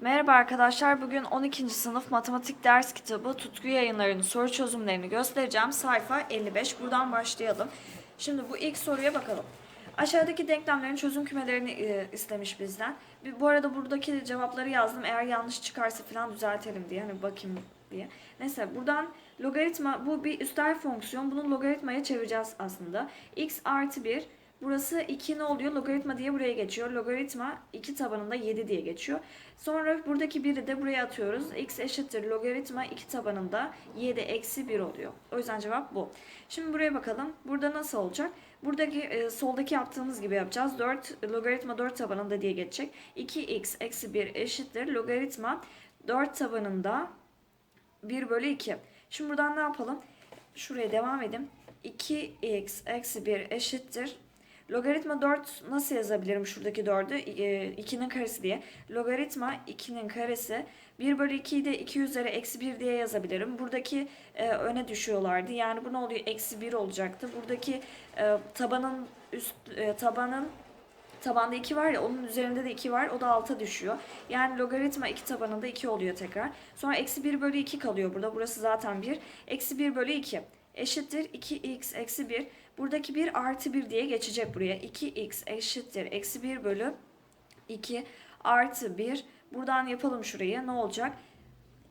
Merhaba arkadaşlar. Bugün 12. sınıf matematik ders kitabı Tutku Yayınları'nın soru çözümlerini göstereceğim. Sayfa 55. Buradan başlayalım. Şimdi bu ilk soruya bakalım. Aşağıdaki denklemlerin çözüm kümelerini e, istemiş bizden. Bu arada buradaki cevapları yazdım. Eğer yanlış çıkarsa falan düzeltelim diye. Hani bakayım diye. Neyse buradan logaritma bu bir üstel fonksiyon. Bunu logaritmaya çevireceğiz aslında. x artı 1 Burası 2 ne oluyor? Logaritma diye buraya geçiyor. Logaritma 2 tabanında 7 diye geçiyor. Sonra buradaki 1'i de buraya atıyoruz. x eşittir logaritma 2 tabanında 7 eksi 1 oluyor. O yüzden cevap bu. Şimdi buraya bakalım. Burada nasıl olacak? Buradaki e, soldaki yaptığımız gibi yapacağız. 4 logaritma 4 tabanında diye geçecek. 2x eksi 1 eşittir logaritma 4 tabanında 1 bölü 2. Şimdi buradan ne yapalım? Şuraya devam edeyim. 2x eksi 1 eşittir. Logaritma 4 nasıl yazabilirim şuradaki 4'ü? 2'nin karesi diye. Logaritma 2'nin karesi 1 bölü 2'yi de 2 üzeri eksi 1 diye yazabilirim. Buradaki e, öne düşüyorlardı. Yani bu ne oluyor? Eksi 1 olacaktı. Buradaki e, tabanın üst e, tabanın Tabanda 2 var ya onun üzerinde de 2 var o da alta düşüyor. Yani logaritma 2 tabanında 2 oluyor tekrar. Sonra eksi 1 bölü 2 kalıyor burada. Burası zaten 1. Eksi 1 bölü 2 eşittir 2x eksi 1. Buradaki 1 artı 1 diye geçecek buraya. 2x eşittir eksi 1 bölü 2 artı 1. Buradan yapalım şurayı. Ne olacak?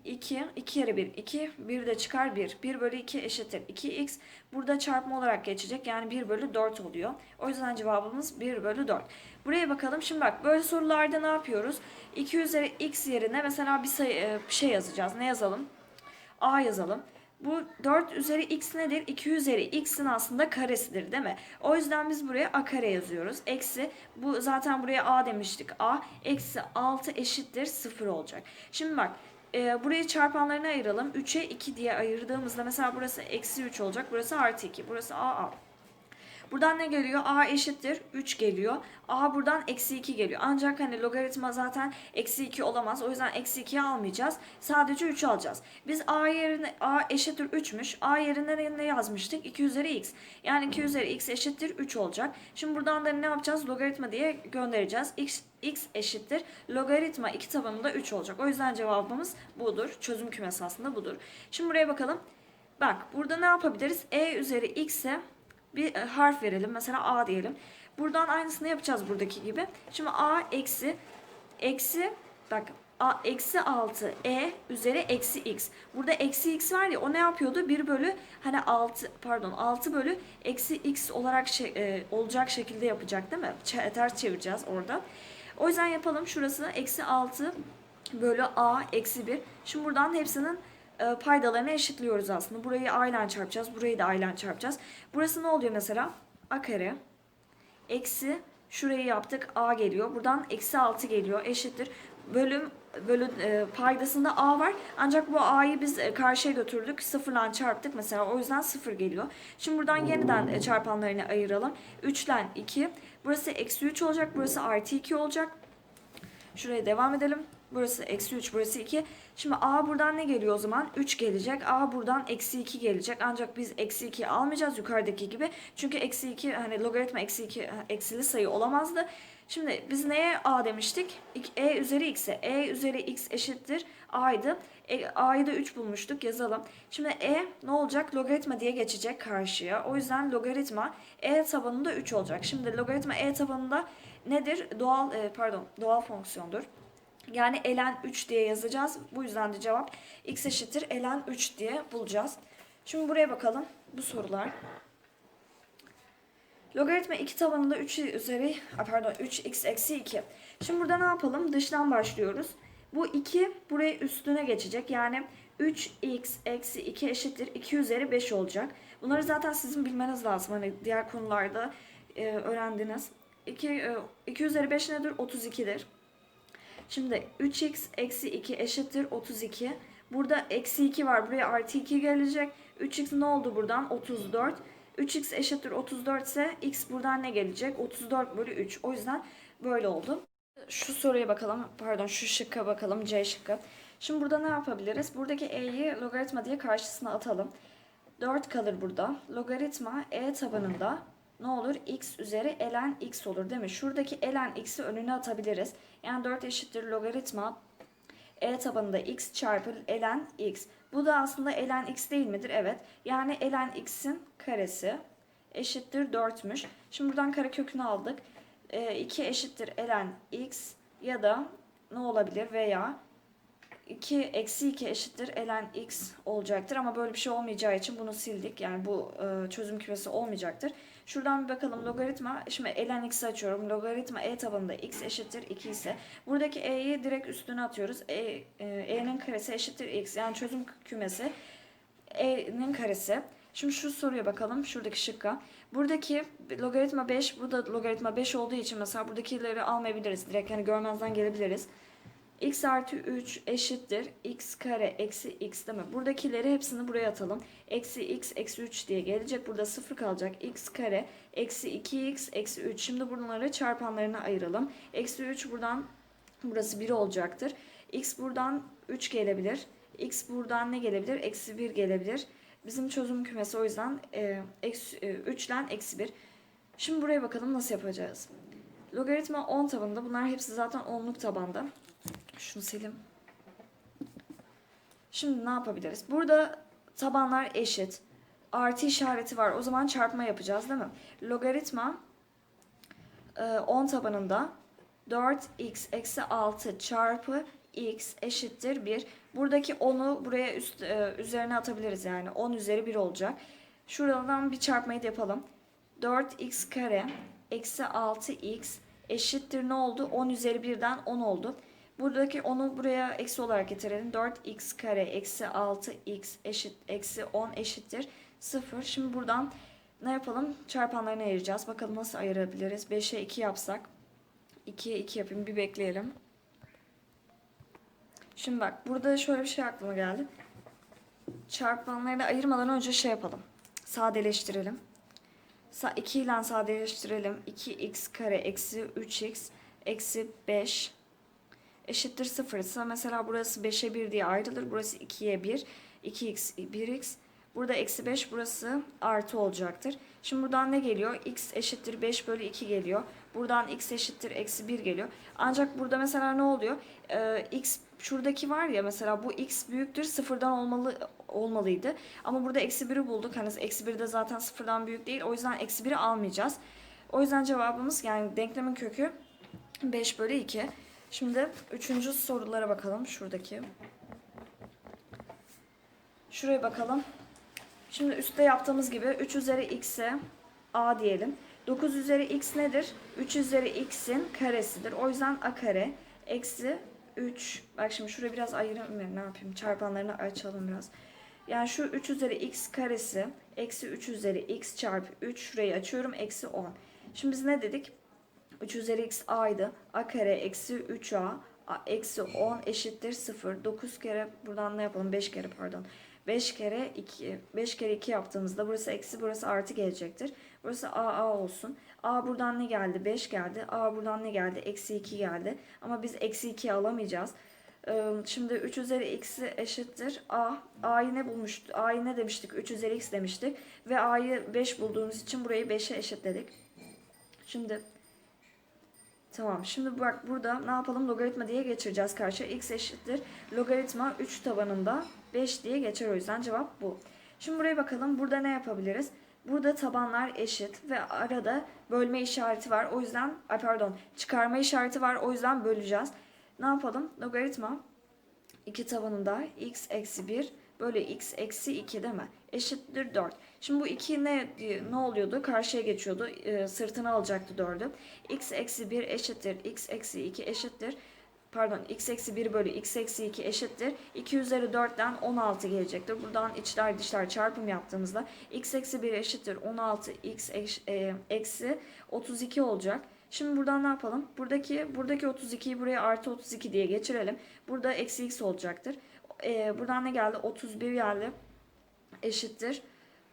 2, 2 kere 1, 2, 1 de çıkar 1. 1 bölü 2 eşittir 2x. Burada çarpma olarak geçecek. Yani 1 bölü 4 oluyor. O yüzden cevabımız 1 bölü 4. Buraya bakalım. Şimdi bak böyle sorularda ne yapıyoruz? 2 üzeri x yerine mesela bir sayı e, şey yazacağız. Ne yazalım? A yazalım. Bu 4 üzeri x nedir? 2 üzeri x'in aslında karesidir değil mi? O yüzden biz buraya a kare yazıyoruz. Eksi bu zaten buraya a demiştik. a eksi 6 eşittir 0 olacak. Şimdi bak e, burayı çarpanlarına ayıralım. 3'e 2 diye ayırdığımızda mesela burası eksi 3 olacak. Burası artı 2. Burası a a. Buradan ne geliyor? A eşittir 3 geliyor. A buradan eksi 2 geliyor. Ancak hani logaritma zaten eksi 2 olamaz. O yüzden eksi 2'yi almayacağız. Sadece 3 alacağız. Biz A yerine A eşittir 3'müş. A yerine ne yazmıştık? 2 üzeri x. Yani 2 üzeri x eşittir 3 olacak. Şimdi buradan da ne yapacağız? Logaritma diye göndereceğiz. x, x eşittir. Logaritma 2 tabanında 3 olacak. O yüzden cevabımız budur. Çözüm kümesi aslında budur. Şimdi buraya bakalım. Bak burada ne yapabiliriz? E üzeri x'e bir e, harf verelim. Mesela A diyelim. Buradan aynısını yapacağız buradaki gibi. Şimdi A eksi eksi bak A eksi 6 E üzeri eksi X. Burada eksi X var ya o ne yapıyordu? 1 bölü hani 6 pardon 6 bölü eksi X olarak şey, e, olacak şekilde yapacak değil mi? Ç- ters çevireceğiz orada. O yüzden yapalım. Şurası eksi 6 bölü A eksi 1. Şimdi buradan hepsinin e, paydalarını eşitliyoruz aslında. Burayı a ile çarpacağız. Burayı da a ile çarpacağız. Burası ne oluyor mesela? a kare eksi şurayı yaptık a geliyor. Buradan eksi 6 geliyor. Eşittir. Bölüm bölü e, paydasında a var. Ancak bu a'yı biz e, karşıya götürdük. Sıfırla çarptık mesela. O yüzden sıfır geliyor. Şimdi buradan yeniden e, çarpanlarını ayıralım. 3 ile 2. Burası eksi 3 olacak. Burası artı 2 olacak. Şuraya devam edelim. Burası eksi 3, burası 2. Şimdi A buradan ne geliyor o zaman? 3 gelecek. A buradan eksi 2 gelecek. Ancak biz eksi 2 almayacağız yukarıdaki gibi. Çünkü eksi 2 hani logaritma eksi 2 eksili sayı olamazdı. Şimdi biz neye A demiştik? E üzeri x'e. E üzeri x eşittir A'ydı. E, A'yı da 3 bulmuştuk yazalım. Şimdi E ne olacak? Logaritma diye geçecek karşıya. O yüzden logaritma E tabanında 3 olacak. Şimdi logaritma E tabanında nedir? Doğal e, pardon doğal fonksiyondur. Yani ln 3 diye yazacağız. Bu yüzden de cevap x eşittir ln 3 diye bulacağız. Şimdi buraya bakalım. Bu sorular. Logaritma 2 tabanında 3 üzeri pardon 3x eksi 2. Şimdi burada ne yapalım? Dıştan başlıyoruz. Bu 2 buraya üstüne geçecek. Yani 3x eksi 2 eşittir 2 üzeri 5 olacak. Bunları zaten sizin bilmeniz lazım. Hani diğer konularda e, öğrendiniz. 2, e, 2 üzeri 5 nedir? 32'dir. Şimdi 3x eksi 2 eşittir 32. Burada eksi 2 var. Buraya artı 2 gelecek. 3x ne oldu buradan? 34. 3x eşittir 34 ise x buradan ne gelecek? 34 bölü 3. O yüzden böyle oldu. Şu soruya bakalım. Pardon şu şıkka bakalım. C şıkkı. Şimdi burada ne yapabiliriz? Buradaki e'yi logaritma diye karşısına atalım. 4 kalır burada. Logaritma e tabanında ne olur? x üzeri ln x olur değil mi? Şuradaki ln x'i önüne atabiliriz. Yani 4 eşittir logaritma e tabanında x çarpı ln x. Bu da aslında ln x değil midir? Evet. Yani ln x'in karesi eşittir 4'müş. Şimdi buradan karekökünü aldık. E, 2 eşittir ln x ya da ne olabilir veya 2 eksi 2 eşittir ln x olacaktır ama böyle bir şey olmayacağı için bunu sildik. Yani bu e, çözüm kümesi olmayacaktır. Şuradan bir bakalım logaritma. Şimdi ln x'i açıyorum. Logaritma e tabanında x eşittir 2 ise buradaki e'yi direkt üstüne atıyoruz. E, e, e'nin karesi eşittir x. Yani çözüm kümesi e'nin karesi. Şimdi şu soruya bakalım. Şuradaki şıkka. Buradaki logaritma 5, bu da logaritma 5 olduğu için mesela buradakileri almayabiliriz. Direkt hani görmezden gelebiliriz x artı 3 eşittir x kare eksi x değil mi? Buradakileri hepsini buraya atalım. Eksi x eksi 3 diye gelecek. Burada 0 kalacak. x kare eksi 2x eksi 3. Şimdi bunları çarpanlarına ayıralım. Eksi 3 buradan burası 1 olacaktır. x buradan 3 gelebilir. x buradan ne gelebilir? Eksi 1 gelebilir. Bizim çözüm kümesi o yüzden e, eksi, e, 3 ile eksi 1. Şimdi buraya bakalım nasıl yapacağız. Logaritma 10 tabanında. Bunlar hepsi zaten 10'luk tabanda. Şunu silim. Şimdi ne yapabiliriz? Burada tabanlar eşit. Artı işareti var. O zaman çarpma yapacağız değil mi? Logaritma e, 10 tabanında 4x eksi 6 çarpı x eşittir 1. Buradaki 10'u buraya üst, e, üzerine atabiliriz yani. 10 üzeri 1 olacak. Şuradan bir çarpmayı da yapalım. 4x kare eksi 6x eşittir ne oldu? 10 üzeri 1'den 10 oldu. Buradaki 10'u buraya eksi olarak getirelim. 4x kare eksi 6x eşit eksi 10 eşittir 0. Şimdi buradan ne yapalım? Çarpanlarını ayıracağız. Bakalım nasıl ayırabiliriz? 5'e 2 yapsak. 2'ye 2 yapayım. Bir bekleyelim. Şimdi bak burada şöyle bir şey aklıma geldi. Çarpanları da ayırmadan önce şey yapalım. Sadeleştirelim. 2 ile sadeleştirelim. 2x kare eksi 3x eksi 5 eşittir 0 ise mesela burası 5'e 1 diye ayrılır. Burası 2'ye 1. 2x 1x. Burada eksi 5 burası artı olacaktır. Şimdi buradan ne geliyor? x eşittir 5 bölü 2 geliyor. Buradan x eşittir eksi 1 geliyor. Ancak burada mesela ne oluyor? Ee, x şuradaki var ya mesela bu x büyüktür sıfırdan olmalı olmalıydı. Ama burada eksi 1'i bulduk. Hani eksi 1 de zaten sıfırdan büyük değil. O yüzden eksi 1'i almayacağız. O yüzden cevabımız yani denklemin kökü 5 bölü 2. Şimdi üçüncü sorulara bakalım. Şuradaki. Şuraya bakalım. Şimdi üstte yaptığımız gibi 3 üzeri x'e a diyelim. 9 üzeri x nedir? 3 üzeri x'in karesidir. O yüzden a kare eksi 3. Bak şimdi şuraya biraz ayırayım. Ne yapayım? Çarpanlarını açalım biraz. Yani şu 3 üzeri x karesi eksi 3 üzeri x çarpı 3 şurayı açıyorum. Eksi 10. Şimdi biz ne dedik? 3 üzeri x a'ydı. a kare eksi 3a a, eksi 10 eşittir 0. 9 kere buradan ne yapalım? 5 kere pardon. 5 kere 2. 5 kere 2 yaptığımızda burası eksi burası artı gelecektir. Burası a a olsun. a buradan ne geldi? 5 geldi. a buradan ne geldi? Eksi 2 geldi. Ama biz eksi 2 alamayacağız. Şimdi 3 üzeri x eşittir a. a'yı ne bulmuştuk? a'yı ne demiştik? 3 üzeri x demiştik. Ve a'yı 5 bulduğumuz için burayı 5'e eşitledik. Şimdi Tamam. Şimdi bak burada ne yapalım? Logaritma diye geçireceğiz karşıya. x eşittir. Logaritma 3 tabanında 5 diye geçer o yüzden cevap bu. Şimdi buraya bakalım. Burada ne yapabiliriz? Burada tabanlar eşit ve arada bölme işareti var. O yüzden pardon çıkarma işareti var. O yüzden böleceğiz. Ne yapalım? Logaritma 2 tabanında x eksi 1 bölü x eksi 2 değil mi? Eşittir 4. Şimdi bu 2 ne, ne oluyordu? Karşıya geçiyordu. E, sırtına alacaktı 4'ü. x eksi 1 eşittir. x eksi 2 eşittir. Pardon x eksi 1 bölü x eksi 2 eşittir. 2 üzeri 4'ten 16 gelecektir. Buradan içler dışlar çarpım yaptığımızda x eksi 1 eşittir. 16 x eş, e, eksi 32 olacak. Şimdi buradan ne yapalım? Buradaki buradaki 32'yi buraya artı 32 diye geçirelim. Burada eksi x olacaktır. Ee, buradan ne geldi? 31 geldi. Eşittir.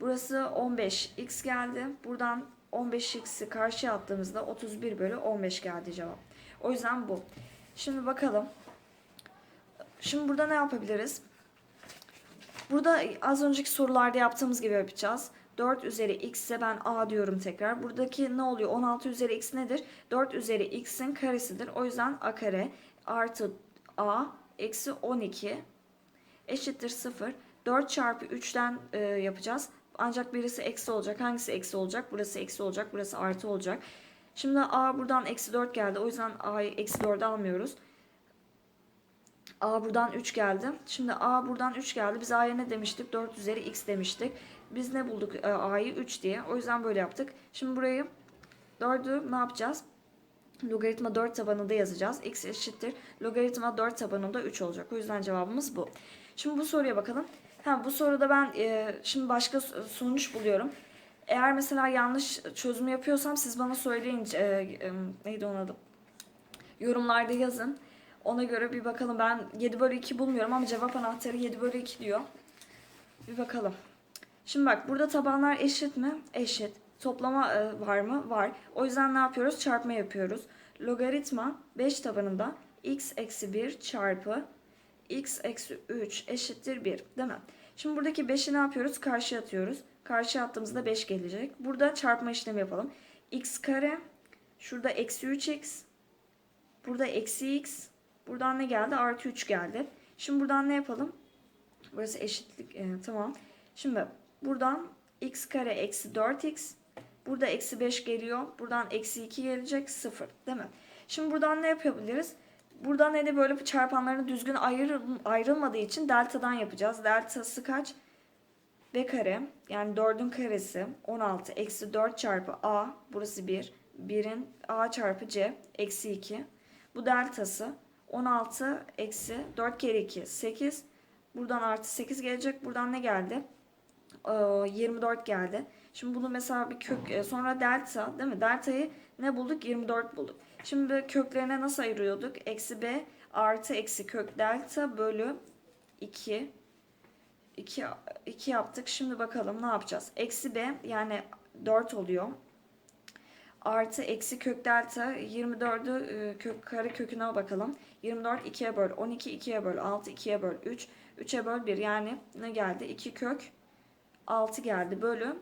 Burası 15 x geldi. Buradan 15x'i karşıya attığımızda 31 bölü 15 geldi cevap. O yüzden bu. Şimdi bakalım. Şimdi burada ne yapabiliriz? Burada az önceki sorularda yaptığımız gibi yapacağız. 4 üzeri x ise ben a diyorum tekrar. Buradaki ne oluyor? 16 üzeri x nedir? 4 üzeri x'in karesidir. O yüzden a kare artı a eksi 12 eşittir 0. 4 çarpı 3'ten e, yapacağız. Ancak birisi eksi olacak. Hangisi eksi olacak? Burası eksi olacak. Burası artı olacak. Şimdi a buradan eksi 4 geldi. O yüzden a'yı eksi 4'e almıyoruz. A buradan 3 geldi. Şimdi A buradan 3 geldi. Biz A'ya ne demiştik? 4 üzeri x demiştik. Biz ne bulduk e, A'yı 3 diye. O yüzden böyle yaptık. Şimdi burayı 4'ü ne yapacağız? Logaritma 4 tabanında yazacağız. x eşittir. Logaritma 4 tabanında 3 olacak. O yüzden cevabımız bu. Şimdi bu soruya bakalım. Ha, bu soruda ben e, şimdi başka sonuç buluyorum. Eğer mesela yanlış çözüm yapıyorsam siz bana söyleyin. E, e, neydi onun adı? Yorumlarda yazın. Ona göre bir bakalım. Ben 7 bölü 2 bulmuyorum ama cevap anahtarı 7 bölü 2 diyor. Bir bakalım. Şimdi bak burada tabanlar eşit mi? Eşit. Toplama e, var mı? Var. O yüzden ne yapıyoruz? Çarpma yapıyoruz. Logaritma 5 tabanında x eksi 1 çarpı x eksi 3 eşittir 1. Değil mi? Şimdi buradaki 5'i ne yapıyoruz? Karşıya atıyoruz. Karşıya attığımızda 5 gelecek. Burada çarpma işlemi yapalım. x kare. Şurada eksi 3x. Burada eksi x. Buradan ne geldi? Artı 3 geldi. Şimdi buradan ne yapalım? Burası eşitlik. e, tamam. Şimdi buradan x kare eksi 4x. Burada eksi 5 geliyor. Buradan eksi 2 gelecek. 0. Değil mi? Şimdi buradan ne yapabiliriz? Buradan ne de böyle çarpanların düzgün ayrı, ayrılmadığı için delta'dan yapacağız. Delta'sı kaç? B kare yani 4'ün karesi 16 eksi 4 çarpı A burası 1. 1'in A çarpı C eksi 2. Bu deltası 16 eksi 4 kere 2 8. Buradan artı 8 gelecek. Buradan ne geldi? Ee, 24 geldi. Şimdi bunu mesela bir kök e, sonra delta değil mi? Delta'yı ne bulduk? 24 bulduk. Şimdi köklerine nasıl ayırıyorduk? Eksi b artı eksi kök delta bölü 2. 2, 2 yaptık. Şimdi bakalım ne yapacağız? Eksi b yani 4 oluyor. Artı eksi kök delta 24'ü e, kök kare köküne bakalım. 24 2'ye böl 12 2'ye böl 6 2'ye böl 3 3'e böl 1 yani ne geldi? 2 kök 6 geldi bölü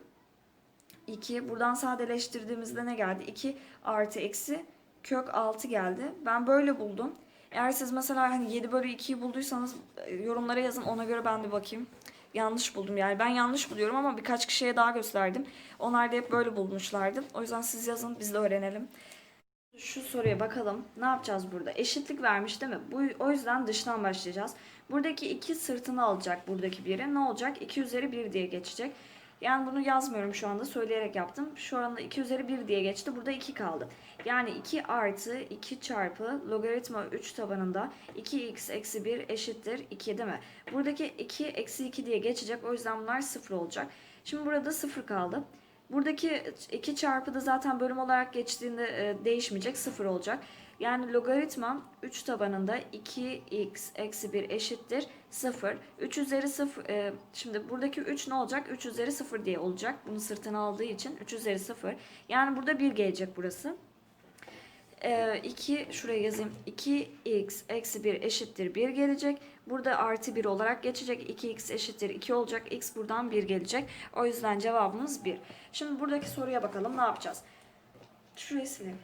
2. Buradan sadeleştirdiğimizde ne geldi? 2 artı eksi kök 6 geldi. Ben böyle buldum. Eğer siz mesela hani 7 bölü 2'yi bulduysanız e, yorumlara yazın ona göre ben de bakayım. Yanlış buldum yani. Ben yanlış buluyorum ama birkaç kişiye daha gösterdim. Onlar da hep böyle bulmuşlardı. O yüzden siz yazın biz de öğrenelim. Şu soruya bakalım. Ne yapacağız burada? Eşitlik vermiş değil mi? Bu, o yüzden dıştan başlayacağız. Buradaki 2 sırtını alacak buradaki biri. Ne olacak? 2 üzeri 1 diye geçecek. Yani bunu yazmıyorum şu anda söyleyerek yaptım. Şu anda 2 üzeri 1 diye geçti. Burada 2 kaldı. Yani 2 artı 2 çarpı logaritma 3 tabanında 2x eksi 1 eşittir 2 değil mi? Buradaki 2 eksi 2 diye geçecek. O yüzden bunlar 0 olacak. Şimdi burada 0 kaldı. Buradaki 2 çarpı da zaten bölüm olarak geçtiğinde e, değişmeyecek. 0 olacak. Yani logaritma 3 tabanında 2x eksi 1 eşittir 0. 3 üzeri 0. E, şimdi buradaki 3 ne olacak? 3 üzeri 0 diye olacak. Bunu sırtına aldığı için 3 üzeri 0. Yani burada 1 gelecek burası. E, 2 şuraya yazayım. 2x eksi 1 eşittir 1 gelecek. Burada artı 1 olarak geçecek. 2x eşittir 2 olacak. x buradan 1 gelecek. O yüzden cevabımız 1. Şimdi buradaki soruya bakalım ne yapacağız? Şurayı sileyim.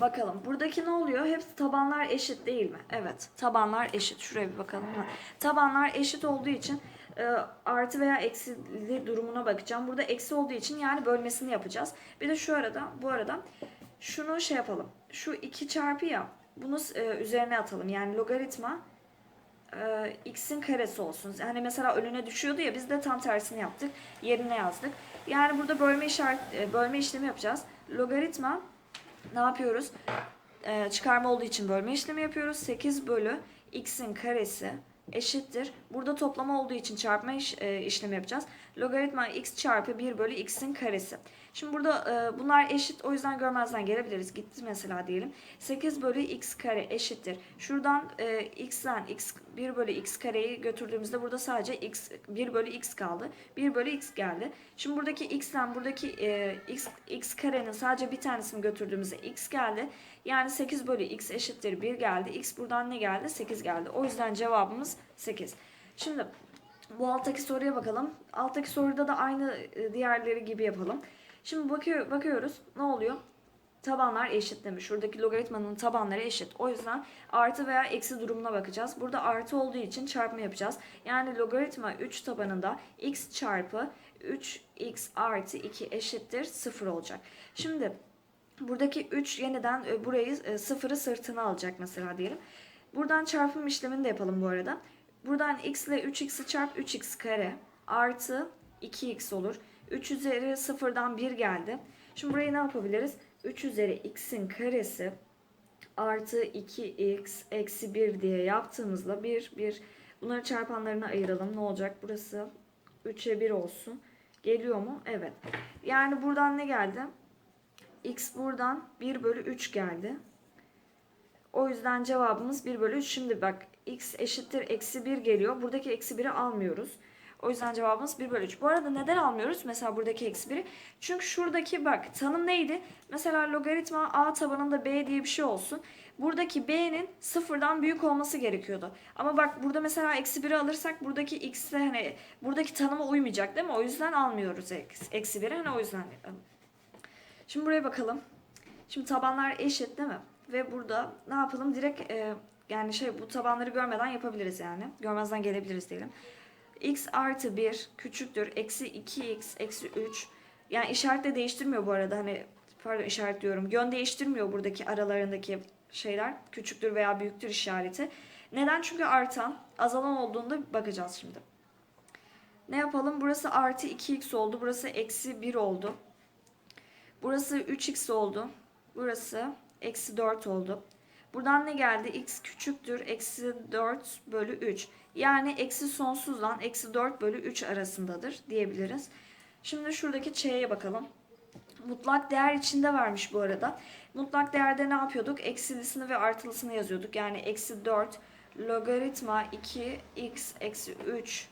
Bakalım buradaki ne oluyor? Hepsi tabanlar eşit değil mi? Evet tabanlar eşit. Şuraya bir bakalım. Ha. Tabanlar eşit olduğu için e, artı veya eksili durumuna bakacağım. Burada eksi olduğu için yani bölmesini yapacağız. Bir de şu arada bu arada şunu şey yapalım. Şu 2 çarpı ya bunu e, üzerine atalım. Yani logaritma e, x'in karesi olsun. Yani mesela önüne düşüyordu ya biz de tam tersini yaptık. Yerine yazdık. Yani burada bölme işaret e, bölme işlemi yapacağız. Logaritma ne yapıyoruz? Ee, çıkarma olduğu için bölme işlemi yapıyoruz. 8 bölü x'in karesi eşittir. Burada toplama olduğu için çarpma iş, e, işlemi yapacağız. Logaritma x çarpı 1 bölü x'in karesi. Şimdi burada e, bunlar eşit o yüzden görmezden gelebiliriz. Gitti mesela diyelim. 8 bölü x kare eşittir. Şuradan e, x'den x 1 bölü x kareyi götürdüğümüzde burada sadece x 1 bölü x kaldı. 1 bölü x geldi. Şimdi buradaki x'den buradaki e, x, x karenin sadece bir tanesini götürdüğümüzde x geldi. Yani 8 bölü x eşittir 1 geldi. x buradan ne geldi? 8 geldi. O yüzden cevabımız 8. Şimdi bu alttaki soruya bakalım. Alttaki soruda da aynı e, diğerleri gibi yapalım. Şimdi bakıyor, bakıyoruz. Ne oluyor? tabanlar eşit demiş. Şuradaki logaritmanın tabanları eşit. O yüzden artı veya eksi durumuna bakacağız. Burada artı olduğu için çarpma yapacağız. Yani logaritma 3 tabanında x çarpı 3x artı 2 eşittir 0 olacak. Şimdi buradaki 3 yeniden e, burayı e, sıfırı sırtına alacak mesela diyelim. Buradan çarpım işlemini de yapalım bu arada. Buradan x ile 3x'i çarp 3x kare artı 2x olur. 3 üzeri sıfırdan 1 geldi. Şimdi burayı ne yapabiliriz? 3 üzeri x'in karesi artı 2x eksi 1 diye yaptığımızda 1, 1 bunları çarpanlarına ayıralım. Ne olacak? Burası 3'e 1 olsun. Geliyor mu? Evet. Yani buradan ne geldi? x buradan 1 bölü 3 geldi. O yüzden cevabımız 1 bölü 3. Şimdi bak x eşittir eksi 1 geliyor. Buradaki eksi 1'i almıyoruz. O yüzden cevabımız 1 bölü 3. Bu arada neden almıyoruz? Mesela buradaki eksi 1'i. Çünkü şuradaki bak tanım neydi? Mesela logaritma a tabanında b diye bir şey olsun. Buradaki b'nin sıfırdan büyük olması gerekiyordu. Ama bak burada mesela eksi 1'i alırsak buradaki x'le hani buradaki tanıma uymayacak değil mi? O yüzden almıyoruz eksi 1'i. Hani o yüzden. Şimdi buraya bakalım. Şimdi tabanlar eşit değil mi? Ve burada ne yapalım? Direkt e, yani şey bu tabanları görmeden yapabiliriz yani. Görmezden gelebiliriz diyelim. X artı 1 küçüktür. Eksi 2x eksi 3. Yani işaret de değiştirmiyor bu arada. Hani pardon işaret diyorum. Yön değiştirmiyor buradaki aralarındaki şeyler. Küçüktür veya büyüktür işareti. Neden? Çünkü artan, azalan olduğunda bakacağız şimdi. Ne yapalım? Burası artı 2x oldu. Burası eksi 1 oldu. Burası 3x oldu. Burası eksi 4 oldu. Buradan ne geldi? x küçüktür. Eksi 4 bölü 3. Yani eksi sonsuzdan eksi 4 bölü 3 arasındadır diyebiliriz. Şimdi şuradaki ç'ye bakalım. Mutlak değer içinde vermiş bu arada. Mutlak değerde ne yapıyorduk? Eksilisini ve artılısını yazıyorduk. Yani eksi 4 logaritma 2x eksi 3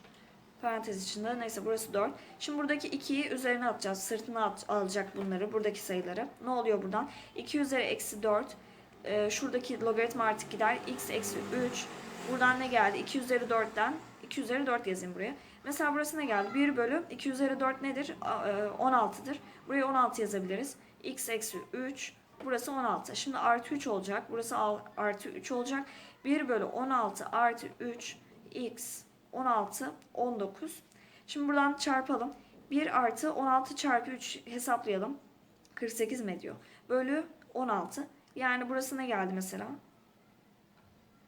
parantez içinde. Neyse burası 4. Şimdi buradaki 2'yi üzerine atacağız. Sırtına at, alacak bunları. Buradaki sayıları. Ne oluyor buradan? 2 üzeri eksi 4. Ee, şuradaki logaritma artık gider. x eksi 3. Buradan ne geldi? 2 üzeri 4'ten 2 üzeri 4 yazayım buraya. Mesela burası ne geldi? 1 bölü 2 üzeri 4 nedir? A- e, 16'dır. Buraya 16 yazabiliriz. x eksi 3. Burası 16. Şimdi artı 3 olacak. Burası artı 3 olacak. 1 bölü 16 artı 3 x 16 19. Şimdi buradan çarpalım. 1 artı 16 çarpı 3 hesaplayalım. 48 mi ediyor? Bölü 16. Yani burası ne geldi mesela?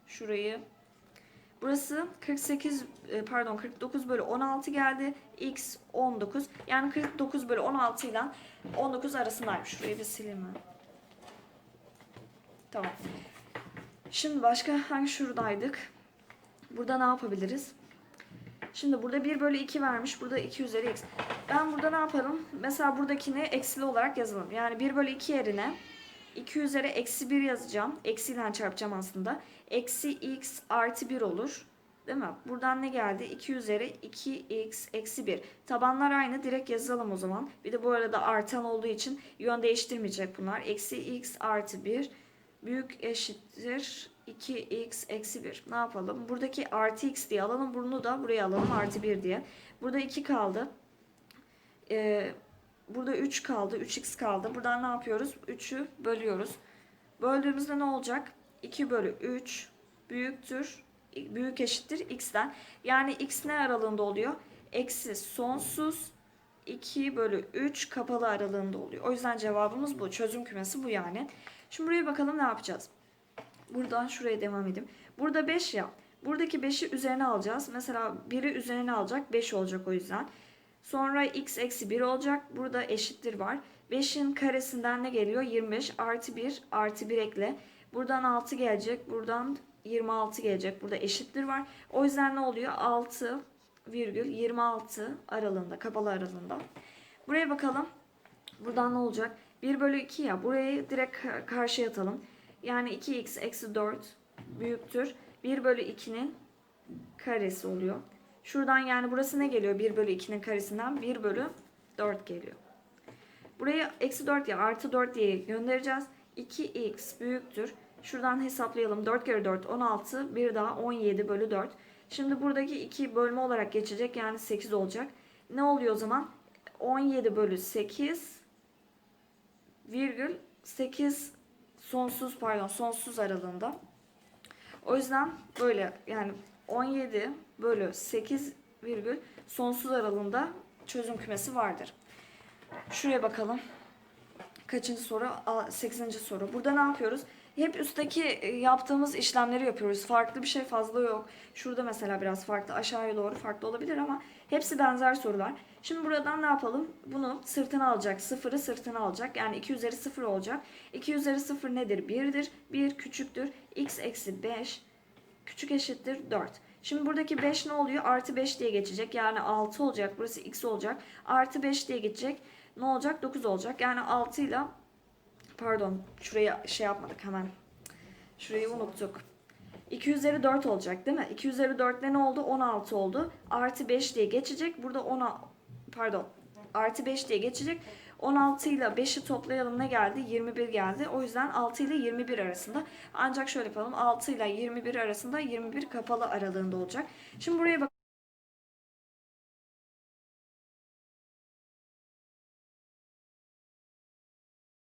Şurayı Burası 48 e, pardon 49 bölü 16 geldi. X 19. Yani 49 bölü 16 ile 19 arasındaymış. Şurayı bir sileyim ben. Tamam. Şimdi başka hangi şuradaydık? Burada ne yapabiliriz? Şimdi burada 1 bölü 2 vermiş. Burada 2 üzeri x. Ben burada ne yaparım? Mesela buradakini eksili olarak yazalım. Yani 1 bölü 2 yerine 2 üzeri eksi 1 yazacağım. Eksiyle çarpacağım aslında. Eksi x artı 1 olur. Değil mi? Buradan ne geldi? 2 üzeri 2x eksi 1. Tabanlar aynı. Direkt yazalım o zaman. Bir de bu arada artan olduğu için yön değiştirmeyecek bunlar. Eksi x artı 1 büyük eşittir 2x eksi 1. Ne yapalım? Buradaki artı x diye alalım. Bunu da buraya alalım. Artı 1 diye. Burada 2 kaldı. Ee, burada 3 kaldı. 3x kaldı. Buradan ne yapıyoruz? 3'ü bölüyoruz. Böldüğümüzde ne olacak? 2 bölü 3 büyüktür. Büyük eşittir x'ten. Yani x ne aralığında oluyor? Eksi sonsuz 2 bölü 3 kapalı aralığında oluyor. O yüzden cevabımız bu. Çözüm kümesi bu yani. Şimdi buraya bakalım ne yapacağız. Buradan şuraya devam edeyim. Burada 5 ya. Buradaki 5'i üzerine alacağız. Mesela 1'i üzerine alacak. 5 olacak o yüzden. Sonra x eksi 1 olacak. Burada eşittir var. 5'in karesinden ne geliyor? 25 artı 1 artı 1 ekle. Buradan 6 gelecek. Buradan 26 gelecek. Burada eşittir var. O yüzden ne oluyor? 6 virgül 26 aralığında. Kapalı aralığında. Buraya bakalım. Buradan ne olacak? 1 bölü 2 ya. Burayı direkt ka- karşıya atalım. Yani 2x eksi 4 büyüktür. 1 bölü 2'nin karesi oluyor. Şuradan yani burası ne geliyor? 1 bölü 2'nin karesinden 1 bölü 4 geliyor. Buraya eksi 4 ya artı 4 diye göndereceğiz. 2x büyüktür. Şuradan hesaplayalım. 4 kere 4 16. Bir daha 17 bölü 4. Şimdi buradaki 2 bölme olarak geçecek. Yani 8 olacak. Ne oluyor o zaman? 17 bölü 8 virgül 8 sonsuz pardon sonsuz aralığında. O yüzden böyle yani 17 bölü 8 virgül sonsuz aralığında çözüm kümesi vardır. Şuraya bakalım. Kaçıncı soru? 8. soru. Burada ne yapıyoruz? Hep üstteki e, yaptığımız işlemleri yapıyoruz. Farklı bir şey fazla yok. Şurada mesela biraz farklı. Aşağıya doğru farklı olabilir ama hepsi benzer sorular. Şimdi buradan ne yapalım? Bunu sırtına alacak. Sıfırı sırtına alacak. Yani 2 üzeri 0 olacak. 2 üzeri 0 nedir? 1'dir. 1 küçüktür. x eksi 5 küçük eşittir 4. Şimdi buradaki 5 ne oluyor? Artı 5 diye geçecek. Yani 6 olacak. Burası x olacak. Artı 5 diye geçecek. Ne olacak? 9 olacak. Yani 6 ile pardon şurayı şey yapmadık hemen. Şurayı unuttuk. 2 üzeri 4 olacak değil mi? 2 üzeri 4 ne oldu? 16 oldu. Artı 5 diye geçecek. Burada 10 pardon artı 5 diye geçecek. 16 ile 5'i toplayalım ne geldi? 21 geldi. O yüzden 6 ile 21 arasında. Ancak şöyle yapalım. 6 ile 21 arasında 21 kapalı aralığında olacak. Şimdi buraya bak.